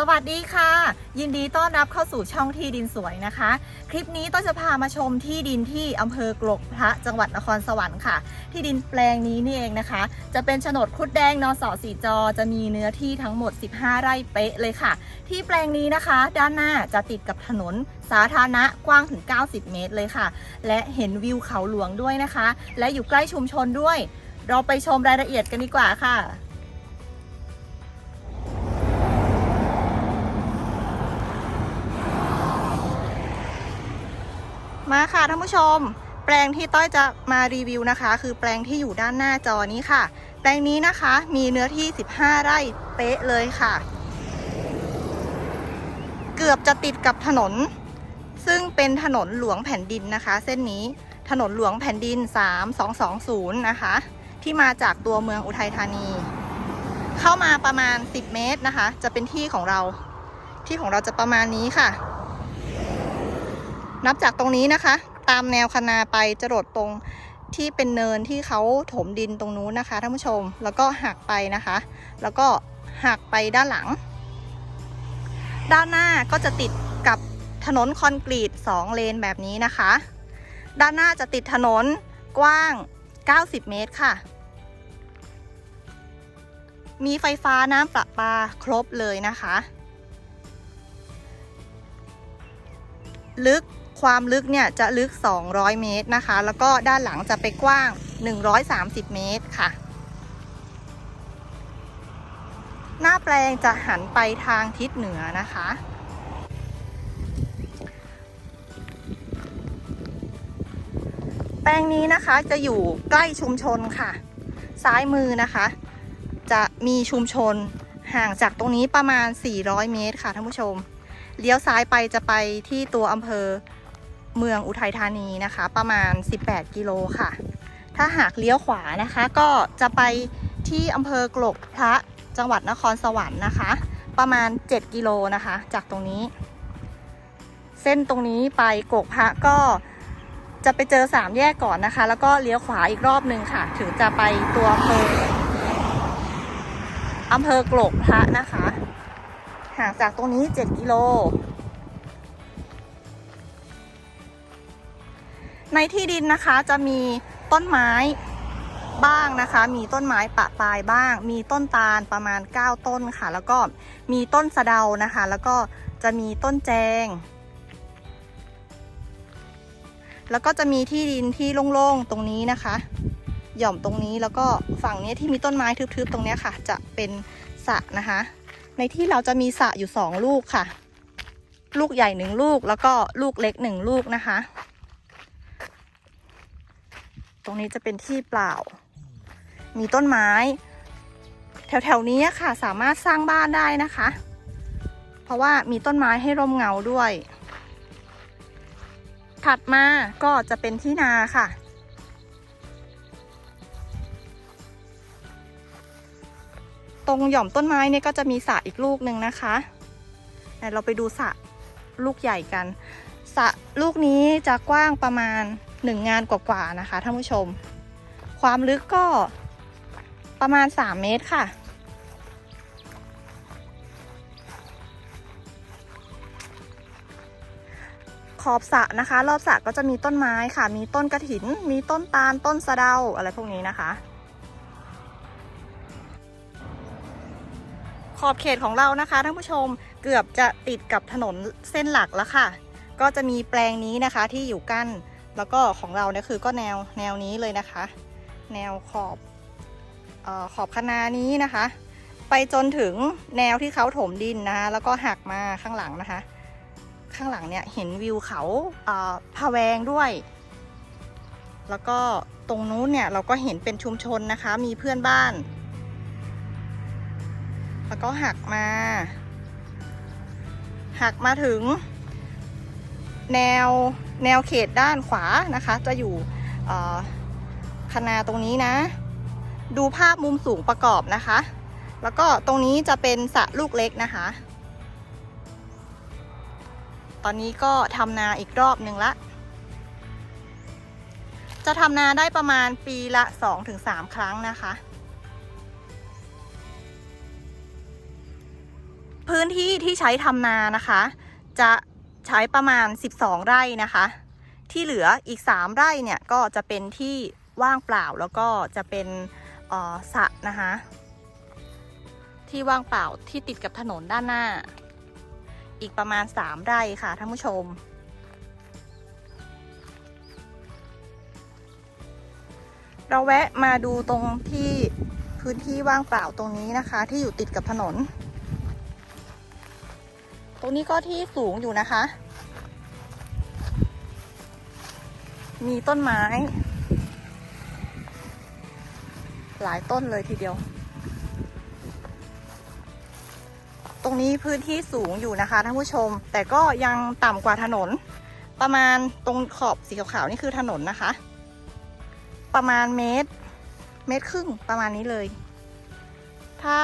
สวัสดีค่ะ ยินดีต้อนรับเข้าสู่ช่องที่ดินสวยนะคะ คลิปนี้ต้นจะพามาชมที่ดินที่อำเภอกรกพระจังหวัดนครสวรรค์ค่ะ ที่ดินแปลงนี้นี่เองนะคะ จะเป็นโฉนดคุดแดงนสสีจอ จะมีเนื้อที่ทั้งหมด 15 ไร่เป๊ะเลยค่ะ ที่แปลงนี้นะคะ ด้านหน้าจะติดกับถนนสาธารณะกว้างถึง 90 เมตรเลยค่ะ และเห็นวิวเขาหลวงด้วยนะคะ และอยู่ใกล้ชุมชนด้วย เราไปชมรายละเอียดกันดีกว่าค่ะ มาค่ะท่านผู้ชม แปลงที่ต้อยจะมารีวิวนะคะ คือแปลงที่อยู่ด้านหน้าจอนี้ค่ะ แปลงนี้นะคะมีเนื้อที่ 15 ไร่เป๊ะเลยค่ะ เกือบจะติดกับถนน ซึ่งเป็นถนนหลวงแผ่นดินนะคะ เส้นนี้ถนนหลวงแผ่นดิน 3220 นะคะ ที่มาจากตัวเมืองอุทัยธานี เข้ามาประมาณ 10 เมตรนะคะ จะเป็นที่ของเรา ที่ของเราจะประมาณนี้ค่ะ นับจากตรงนี้นะคะ ตามแนวคนาไปจะโดดตรงที่เป็นเนินที่เขาถมดินตรงนู้นนะคะท่านผู้ชมแล้วก็หักไปนะคะ แล้วก็หักไปด้านหลัง ด้านหน้าก็จะติดกับถนนคอนกรีต 2 เลนแบบนี้นะคะ ด้านหน้าจะติดถนนกว้าง 90 เมตรค่ะ มีไฟฟ้าน้ำประปาครบเลยนะคะ ลึก ความลึกเนี่ยจะลึก 200 เมตรนะคะ แล้วก็ด้านหลังจะไปกว้าง 130 เมตรค่ะ หน้าแปลงจะหันไปทางทิศเหนือนะคะแปลงนี้นะคะจะอยู่ใกล้ชุมชนค่ะ ซ้ายมือนะคะ จะมีชุมชนห่างจากตรงนี้ประมาณ 400 เมตรค่ะท่านผู้ชม เลี้ยวซ้ายไปจะไปที่ตัวอำเภอ เมืองอุทัยธานีนะคะ ประมาณ 18 กิโลค่ะ ถ้าหากเลี้ยวขวานะคะ ก็จะไปที่อำเภอกลกพระจังหวัดนครสวรรค์นะคะ ประมาณ 7 กิโลนะคะ จากตรงนี้ เส้นตรงนี้ไปกกพระก็จะไปเจอสามแยกก่อนนะคะ แล้วก็เลี้ยวขวาอีกรอบหนึ่งค่ะ ถึงจะไปตัวอำเภออำเภอกลกพระนะคะ ห่างจากตรงนี้ 7 กิโล ในที่ดินนะคะจะมีต้นไม้บ้างนะคะ มีต้นไม้ปะปลายบ้าง มีต้นตาลประมาณ 9 ต้นค่ะ แล้วก็มีต้นสะเดานะคะ แล้วก็จะมีต้นแจง แล้วก็จะมีที่ดินที่โล่งๆตรงนี้นะคะ หย่อมตรงนี้แล้วก็ฝั่งนี้ที่มีต้นไม้ทึบๆตรงนี้ค่ะ จะเป็นสระนะคะ ในที่เราจะมีสระอยู่สองลูกค่ะ ลูกใหญ่หนึ่งลูกแล้วก็ลูกเล็กหนึ่งลูกนะคะ ตรงนี้จะเป็นที่เปล่า มีต้นไม้ แถวๆนี้ค่ะ สามารถสร้างบ้านได้นะคะ เพราะว่ามีต้นไม้ให้ร่มเงาด้วย ถัดมาก็จะเป็นที่นาค่ะ ตรงหย่อมต้นไม้เนี่ยก็จะมีสระอีกลูกหนึ่งนะคะเราไปดูสระลูกใหญ่กันสระลูกนี้จะกว้างประมาณ หนึ่งงานกว่าๆนะคะท่านผู้ชม ความลึกก็ประมาณ 3 เมตรค่ะ ขอบสระนะคะ รอบสระก็จะมีต้นไม้ค่ะ มีต้นกระถิน มีต้นตาล ต้นสะเดาอะไรพวกนี้นะคะ ขอบเขตของเรานะคะท่านผู้ชมเกือบจะติดกับถนนเส้นหลักแล้วค่ะ ก็จะมีแปลงนี้นะคะที่อยู่กั้น แล้วก็ของเราเนี่ยคือก็แนวแนวนี้เลยนะคะ แนวขอบออขอบคนานี้นะคะ ไปจนถึงแนวที่เขาถมดินนะคะแล้วก็หักมาข้างหลังนะคะ ข้างหลังเนี่ยเห็นวิวเขาเอ่อพะแวงด้วย แล้วก็ตรงนู้นเนี่ยเราก็เห็นเป็นชุมชนนะคะ มีเพื่อนบ้าน แล้วก็หักมา หักมาถึง แนว แนวเขตด้านขวานะคะ จะอยู่คนาตรงนี้นะ ดูภาพมุมสูงประกอบนะคะ แล้วก็ตรงนี้จะเป็นสระลูกเล็กนะคะ ตอนนี้ก็ทำนาอีกรอบหนึ่งละ จะทำนาได้ประมาณปีละ 2-3 ครั้งนะคะพื้นที่ที่ใช้ทำนานะคะ จะ ใช้ประมาณ 12 ไร่นะคะ ที่เหลืออีก 3 ไร่เนี่ยก็จะเป็นที่ว่างเปล่าแล้วก็จะเป็นสระนะคะที่ว่างเปล่าที่ติดกับถนนด้านหน้า อีกประมาณ 3 ไร่ค่ะท่านผู้ชม เราแวะมาดูตรงที่พื้นที่ว่างเปล่าตรงนี้นะคะ ที่อยู่ติดกับถนน รงนี้ก็ที่สูงอยู่นะคะ มีต้นไม้ หลายต้นเลยทีเดียว ตรงนี้พื้นที่สูงอยู่นะคะท่านผู้ชม แต่ก็ยังต่ำกว่าถนน ประมาณตรงขอบสีขาวๆนี่คือถนนนะคะ ประมาณเมตร เมตรครึ่งประมาณนี้เลย ถ้า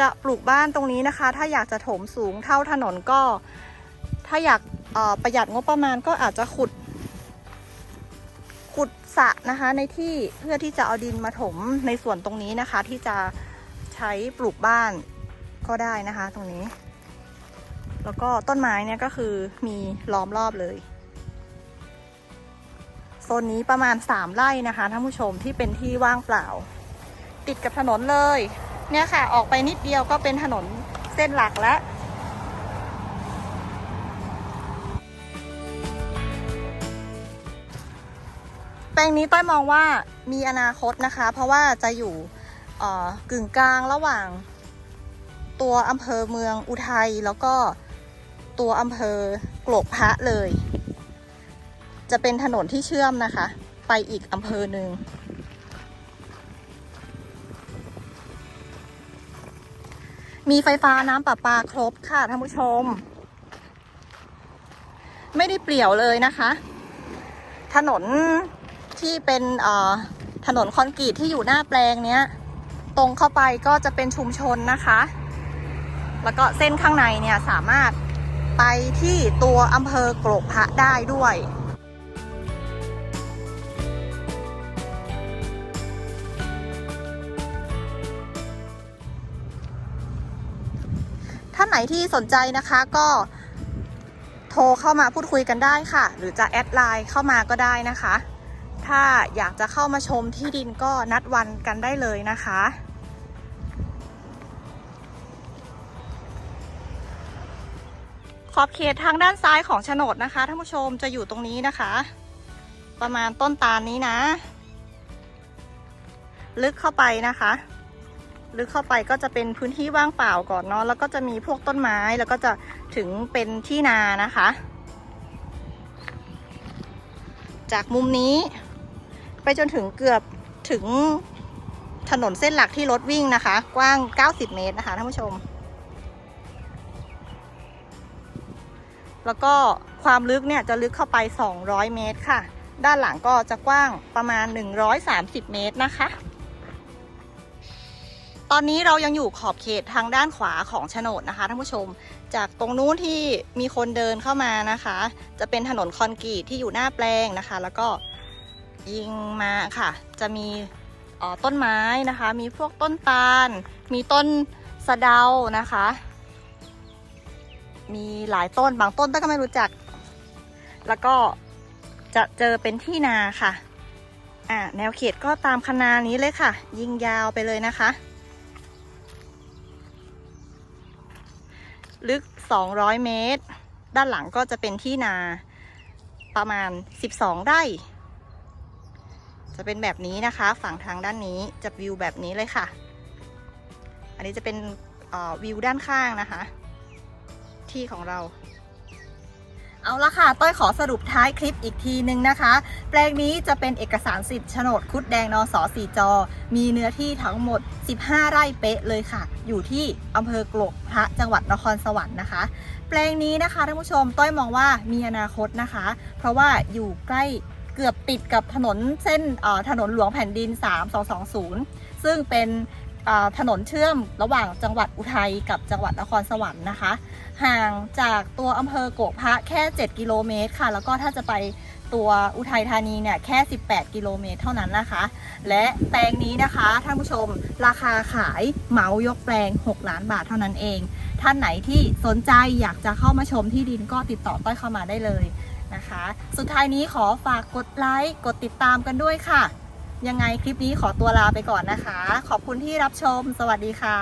จะปลูกบ้านตรงนี้นะคะ ถ้าอยากจะถมสูงเท่าถนนก็ ถ้าอยากประหยัดงบประมาณก็อาจจะขุด ขุดสระนะคะในที่เพื่อที่จะเอาดินมาถมในส่วนตรงนี้นะคะ ที่จะใช้ปลูกบ้านก็ได้นะคะ ตรงนี้ แล้วก็ต้นไม้เนี่ยก็คือมีล้อมรอบเลยโซนนี้ประมาณ 3 ไร่นะคะท่านผู้ชมที่เป็นที่ว่างเปล่า ติดกับถนนเลย เนี่ยค่ะ ออกไปนิดเดียวก็เป็นถนนเส้นหลักแล้วแปลงนี้ต้อยมองว่ามีอนาคตนะคะ เพราะว่าจะอยู่กึ่งกลางระหว่างตัวอำเภอเมืองอุทัยแล้วก็ตัวอำเภอกลกพระเลย จะเป็นถนนที่เชื่อมนะคะ ไปอีกอำเภอหนึ่ง มีไฟฟ้าน้ำประปาครบค่ะท่านผู้ชม ไม่ได้เปลี่ยวเลยนะคะ ถนนที่เป็นถนนคอนกรีตที่อยู่หน้าแปลงเนี้ย ตรงเข้าไปก็จะเป็นชุมชนนะคะ แล้วก็เส้นข้างในเนี่ยสามารถไปที่ตัวอำเภอกรกพระได้ด้วยานไหนที่สนใจนะคะก็โทรเข้ามาพูดคุยกันได้ค่ะ หรือจะแอดไลน์เข้ามาก็ได้นะคะ ถ้าอยากจะเข้ามาชมที่ดินก็นัดวันกันได้เลยนะคะ ขอบเขตทางด้านซ้ายของโฉนดนะคะท่านผู้ชมจะอยู่ตรงนี้นะคะ ประมาณต้นตาลนี้นะ ลึกเข้าไปนะคะ ลึกเข้าไปก็จะเป็นพื้นที่ว่างเปล่าก่อนเนาะแล้วก็จะมีพวกต้นไม้แล้วก็จะถึงเป็นที่นานะคะ จากมุมนี้ ไปจนถึงเกือบถึงถนนเส้นหลักที่รถวิ่งนะคะ กว้าง 90 เมตรนะคะท่านผู้ชม แล้วก็ความลึกเนี่ยจะลึกเข้าไป 200 เมตรค่ะ ด้านหลังก็จะกว้างประมาณ 130 เมตรนะคะ ตอนนี้เรายังอยู่ขอบเขตทางด้านขวาของโฉนดนะคะท่านผู้ชม จากตรงนู้นที่มีคนเดินเข้ามานะคะ จะเป็นถนนคอนกรีตที่อยู่หน้าแปลงนะคะ แล้วก็ยิงมาค่ะ จะมีต้นไม้นะคะ มีพวกต้นตาล มีต้นสะเดานะคะ มีหลายต้นบางต้นต้นก็ไม่รู้จัก แล้วก็จะเจอเป็นที่นาค่ะอ่าแนวเขตก็ตามคนานี้เลยค่ะ ยิงยาวไปเลยนะคะ ลึก 200 เมตร ด้านหลังก็จะเป็นที่นาประมาณ 12 ไร่ จะเป็นแบบนี้นะคะ ฝั่งทางด้านนี้จะวิวแบบนี้เลยค่ะ อันนี้จะเป็นวิวด้านข้างนะคะ ที่ของเรา เอาละค่ะ ต้อยขอสรุปท้ายคลิปอีกทีนึงนะคะ แปลงนี้จะเป็นเอกสารสิทธิ์โฉนดคุดแดงนอสอสีจอ มีเนื้อที่ทั้งหมด 15 ไร่เป๊ะเลยค่ะ อยู่ที่อำเภอกลกพระจังหวัดนครสวรรค์นะคะ แปลงนี้นะคะท่านผู้ชม ต้อยมองว่ามีอนาคตนะคะ เพราะว่าอยู่ใกล้เกือบติดกับถนนเส้นถนนหลวงแผ่นดิน 3220 ซึ่งเป็น ถนนเชื่อมระหว่างจังหวัดอุทัยกับจังหวัดนครสวรรค์นะคะ ห่างจากตัวอำเภอโกพระแค่ 7 กิโลเมตรค่ะ แล้วก็ถ้าจะไปตัวอุทัยธานีเนี่ยแค่ 18 กิโลเมตรเท่านั้นนะคะ และแปลงนี้นะคะท่านผู้ชมราคาขายเหมายกแปลง 6 ล้านบาทเท่านั้นเอง ท่านไหนที่สนใจอยากจะเข้ามาชมที่ดินก็ติดต่อต้อยเข้ามาได้เลยนะคะ สุดท้ายนี้ขอฝากกดไลค์กดติดตามกันด้วยค่ะ ยังไงคลิปนี้ขอตัวลาไปก่อนนะคะ ขอบคุณที่รับชม สวัสดีค่ะ